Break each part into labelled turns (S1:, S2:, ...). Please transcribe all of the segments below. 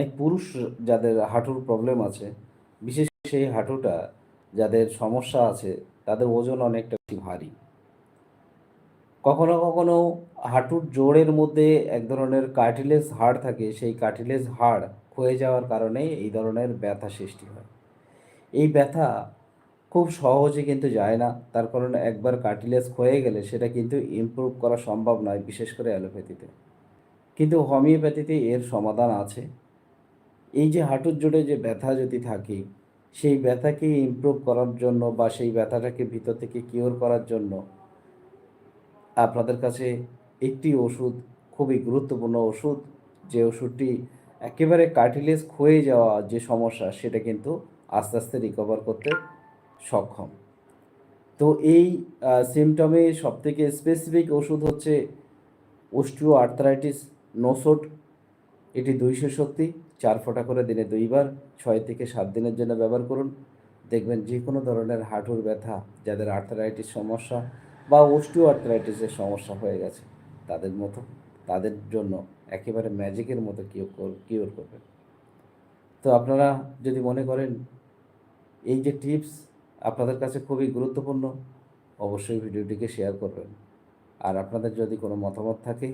S1: অনেক পুরুষ যাদের হাঁটুর প্রবলেম আছে, বিশেষ সেই হাঁটুটা যাদের সমস্যা আছে, তাদের ওজন অনেকটা ভারী। কখনো কখনো হাঁটুর জোড়ের মধ্যে এক ধরনের কার্টিলেজ হাড় থাকে, সেই কার্টিলেজ হাড় ক্ষয়ে যাওয়ার কারণে এই ধরনের ব্যথা সৃষ্টি হয়। এই ব্যথা খুব সহজে কিন্তু যায় না, তার কারণে একবার কার্টিলেজ ক্ষয়ে গেলে সেটা কিন্তু ইমপ্রুভ করা সম্ভব নয়, বিশেষ করে অ্যালোপ্যাথিতে। কিন্তু হোমিওপ্যাথিতে এর সমাধান আছে। এই যে হাঁটুর জোড়ে যে ব্যথা যদি থাকে, সেই ব্যথাকে ইমপ্রুভ করার জন্য বা সেই ব্যথাটাকে ভিতর থেকে কিওর করার জন্য আপনাদের কাছে একটি ওষুধ, খুবই গুরুত্বপূর্ণ ওষুধ, যে ওষুধটি একেবারে কার্টিলেজ ক্ষয়ে যাওয়া যে সমস্যা, সেটা কিন্তু আস্তে আস্তে রিকভার করতে সক্ষম। তো এই সিমটমে সবথেকে স্পেসিফিক ওষুধ হচ্ছে অস্টিও আর্থ্রাইটিস নোসোট এটি দুইশো শক্তি, চার ফোঁটা করে দিনে দুইবার, ছয় থেকে সাত দিনের জন্য ব্যবহার করুন। দেখবেন যে কোনো ধরনের হাঁটুর ব্যথা, যাদের আর্থারাইটিস সমস্যা বা অস্টিও আর্থারাইটিসের সমস্যা হয়ে গেছে, তাদের মতো, তাদের জন্য একেবারে ম্যাজিকের মতো কিওর কিওর করবে। তো আপনারা যদি মনে করেন, এই যে টিপস আপনাদের কাছে খুবই গুরুত্বপূর্ণ, অবশ্যই ভিডিওটিকে শেয়ার করবেন। আর আপনাদের যদি কোনো মতামত থাকে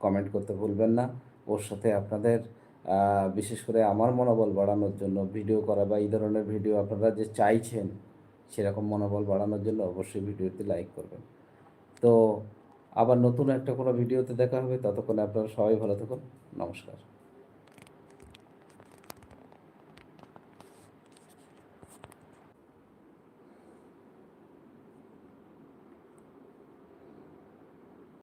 S1: কমেন্ট করতে ভুলবেন না। ওর সাথে আপনাদের বিশেষ করে আমার মনোবল বাড়ানোর জন্য ভিডিও করা বা এই ধরনের ভিডিও আপনারা যে চাইছেন সেরকম মনোবল বাড়ানোর জন্য অবশ্যই ভিডিওতে লাইক করবেন। তো আবার নতুন একটা কোনো ভিডিওতে দেখা হবে, ততক্ষণে আপনারা সবাই ভালো থাকুন। নমস্কার।